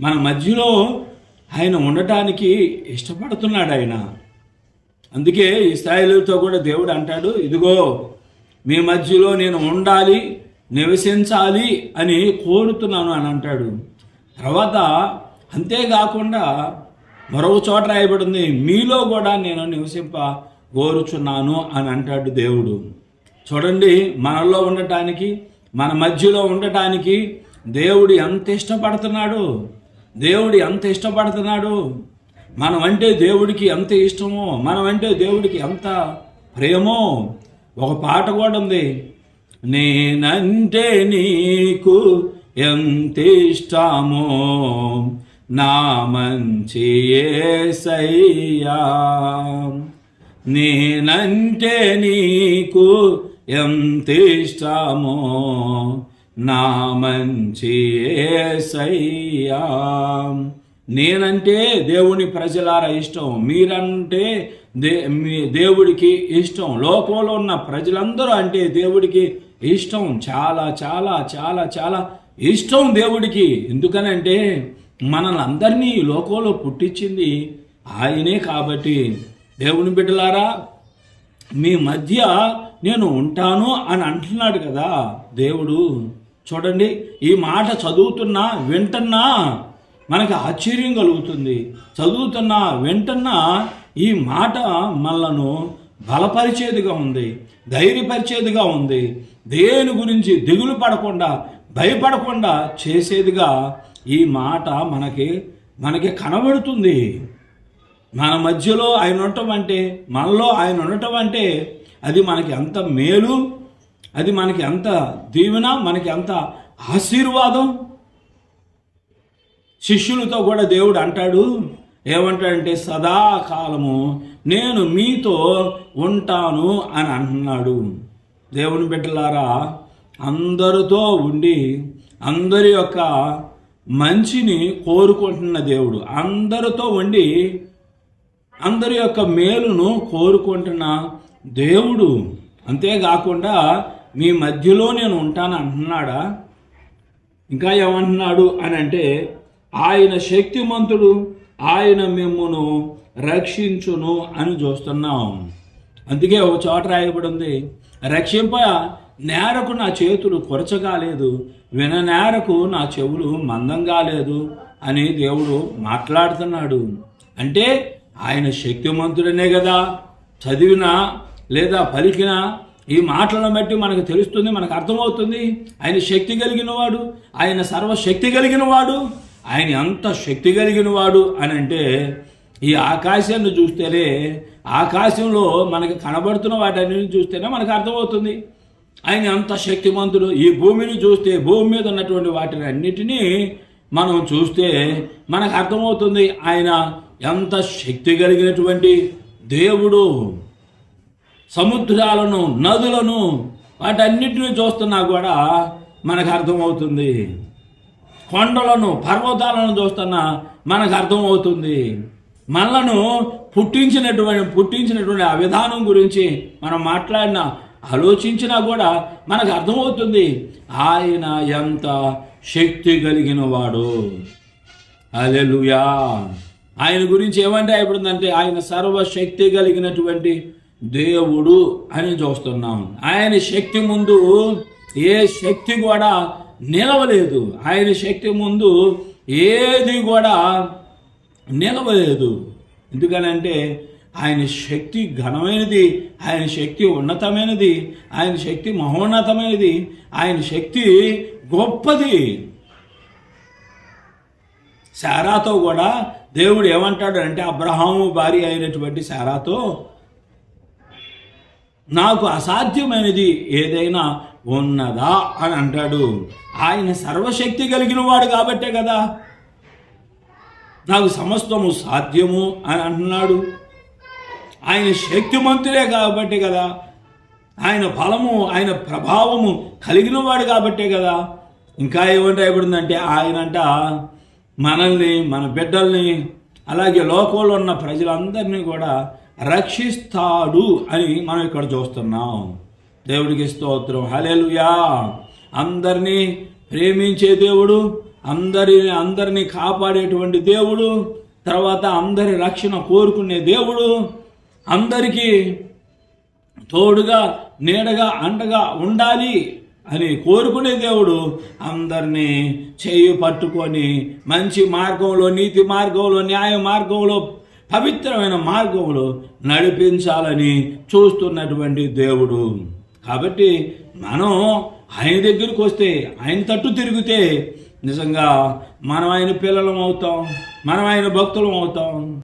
మన మధ్యలో ఆయన ఉండటానికి ఇష్టపడుతున్నాడు ఆయన. అందుకే ఇస్రాయేలుతో కూడా దేవుడు అంటాడు ఇదిగో మీ మధ్యలో నేను ఉండాలి నివసించాలి అని కోరుతున్నాను అని అంటాడు. తర్వాత అంతేకాకుండా మరొక చోట రాయబడింది మీలో కూడా నేను నివసింప కోరుచున్నాను అని అంటాడు దేవుడు. చూడండి మనలో ఉండటానికి మన మధ్యలో ఉండటానికి దేవుడు ఎంత ఇష్టపడుతున్నాడు? దేవుడు ఎంత ఇష్టపడుతున్నాడు? మనం అంటే దేవుడికి ఎంత ఇష్టమో మనం అంటే దేవుడికి ఎంత ప్రేమో? ఒక పాట కూడా ఉంది. నేనంటే నీకు ఎంత ఇష్టమో? నా మంచి ఏసయ్యా. నేనంటే నీకు ఎంత ఇష్టమో? నా మంచి యేసయ్యా నేనంటే దేవుని ప్రజలారా ఇష్టం మీరంటే దే మీ దేవుడికి ఇష్టం లోకంలో ఉన్న ప్రజలందరూ అంటే దేవుడికి ఇష్టం చాలా చాలా చాలా చాలా ఇష్టం దేవుడికి. ఎందుకనంటే మనల్ని అందరినీ లోకంలో పుట్టించింది ఆయనే కాబట్టి. దేవుని బిడ్డలారా మీ మధ్య నేను ఉంటాను అని అంటున్నాడు కదా దేవుడు. చూడండి ఈ మాట చదువుతున్నా వింటున్నా మనకి ఆశ్చర్యం కలుగుతుంది. చదువుతున్నా వింటున్నా ఈ మాట మనలను బలపరిచేదిగా ఉంది ధైర్యపరిచేదిగా ఉంది. దేని గురించి దిగులు పడకుండా భయపడకుండా చేసేదిగా ఈ మాట మనకి మనకి కనబడుతుంది. మన మధ్యలో ఆయన ఉండటం అంటే మనలో ఆయన ఉండటం అంటే అది మనకి ఎంత మేలు అది మనకి ఎంత దీవెన మనకి ఎంత ఆశీర్వాదం? శిష్యులతో కూడా దేవుడు అంటాడు ఏమంటాడంటే సదాకాలము నేను మీతో ఉంటాను అని అంటున్నాడు దేవుని బిడ్డలారా అందరితో ఉండి అందరి యొక్క మంచిని కోరుకుంటున్న దేవుడు అందరితో ఉండి అందరి యొక్క మేలును కోరుకుంటున్న దేవుడు. అంతేకాకుండా మీ మధ్యలో నేను ఉంటాను అంటున్నాడా? ఇంకా ఏమంటున్నాడు అని అంటే ఆయన శక్తిమంతుడు ఆయన మిమ్మును రక్షించును అని చూస్తున్నాం. అందుకే ఒక చోట రాయబడి ఉంది రక్షింప నేరకు నా చేతులు కొరచగాలేదు విన నేరకు నా చెవులు మందం కాలేదు అని దేవుడు మాట్లాడుతున్నాడు. అంటే ఆయన శక్తిమంతుడనే కదా చదివినా లేదా పలికినా ఈ మాటలను బట్టి మనకు తెలుస్తుంది మనకు అర్థమవుతుంది ఆయన శక్తి కలిగిన వాడు ఆయన సర్వశక్తి కలిగిన వాడు ఆయన ఎంత శక్తి కలిగిన వాడు అని అంటే ఈ ఆకాశాన్ని చూస్తేనే ఆకాశంలో మనకి కనబడుతున్న వాటన్నిటిని చూస్తేనే మనకు అర్థమవుతుంది. ఆయన ఎంత శక్తిమంతుడు. ఈ భూమిని చూస్తే భూమి మీద ఉన్నటువంటి వాటిని అన్నిటినీ మనం చూస్తే మనకు అర్థమవుతుంది ఆయన ఎంత శక్తి కలిగినటువంటి దేవుడు. సముద్రాలను నదులను వాటన్నిటిని చూస్తున్నా కూడా మనకు అర్థమవుతుంది. కొండలను పర్వతాలను చూస్తున్నా మనకు అర్థమవుతుంది. మనలను పుట్టించినటువంటి పుట్టించినటువంటి ఆ విధానం గురించి మనం మాట్లాడిన ఆలోచించినా కూడా మనకు అర్థమవుతుంది. ఆయన ఎంత శక్తి కలిగిన వాడు అలెలుయా ఆయన గురించి ఏమంటే అయిపోతుందంటే ఆయన సర్వశక్తి కలిగినటువంటి దేవుడు అని చూస్తున్నాం. ఆయన శక్తి ముందు ఏ శక్తి కూడా నిలవలేదు. ఆయన శక్తి ముందు ఏది కూడా నిలవలేదు. ఎందుకనంటే ఆయన శక్తి ఘనమైనది ఆయన శక్తి ఉన్నతమైనది ఆయన శక్తి మహోన్నతమైనది ఆయన శక్తి గొప్పది. శారాతో కూడా దేవుడు ఏమంటాడు అంటే అబ్రహాము భార్య అయినటువంటి శారాతో నాకు అసాధ్యమైనది ఏదైనా ఉన్నదా అని అంటాడు. ఆయన సర్వశక్తి కలిగిన వాడు కాబట్టే కదా. నాకు సమస్తము సాధ్యము అని అంటున్నాడు. ఆయన శక్తిమంతుడే కాబట్టి కదా. ఆయన బలము ఆయన ప్రభావము కలిగిన వాడు కాబట్టే కదా. ఇంకా ఏమంటే అయిపోతుందంటే ఆయనంట మనల్ని మన బిడ్డల్ని అలాగే లోకంలో ఉన్న ప్రజలందరినీ కూడా రక్షిస్తాడు అని మనం ఇక్కడ చూస్తున్నాం. దేవుడికి స్తోత్రం. హలేలుయా అందరినీ ప్రేమించే దేవుడు అందరిని అందరినీ కాపాడేటువంటి దేవుడు తర్వాత అందరి రక్షణ కోరుకునే దేవుడు అందరికీ తోడుగా నీడగా అండగా ఉండాలి అని కోరుకునే దేవుడు అందరినీ చేయి పట్టుకొని మంచి మార్గంలో నీతి మార్గంలో న్యాయ మార్గంలో పవిత్రమైన మార్గంలో నడిపించాలని చూస్తున్నటువంటి దేవుడు. కాబట్టి మనం ఆయన దగ్గరికి వస్తే ఆయన తట్టు తిరిగితే నిజంగా మనం ఆయన పిల్లలం అవుతాం మనం ఆయన భక్తులం అవుతాం.